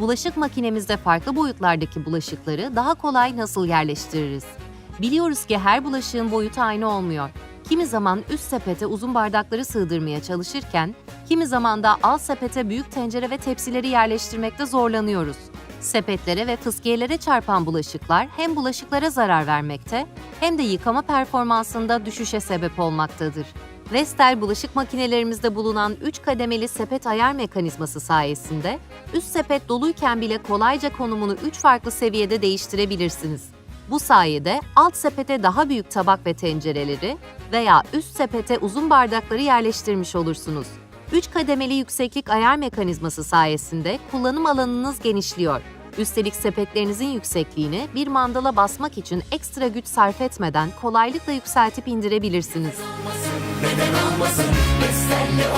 Bulaşık makinemizde farklı boyutlardaki bulaşıkları daha kolay nasıl yerleştiririz? Biliyoruz ki her bulaşığın boyutu aynı olmuyor. Kimi zaman üst sepete uzun bardakları sığdırmaya çalışırken, kimi zaman da alt sepete büyük tencere ve tepsileri yerleştirmekte zorlanıyoruz. Sepetlere ve fıskiyelere çarpan bulaşıklar hem bulaşıklara zarar vermekte hem de yıkama performansında düşüşe sebep olmaktadır. Vestel bulaşık makinelerimizde bulunan 3 kademeli sepet ayar mekanizması sayesinde üst sepet doluyken bile kolayca konumunu 3 farklı seviyede değiştirebilirsiniz. Bu sayede alt sepete daha büyük tabak ve tencereleri veya üst sepete uzun bardakları yerleştirmiş olursunuz. 3 kademeli yükseklik ayar mekanizması sayesinde kullanım alanınız genişliyor. Üstelik sepetlerinizin yüksekliğini bir mandala basmak için ekstra güç sarf etmeden kolaylıkla yükseltip indirebilirsiniz. Beden almasın Beslenle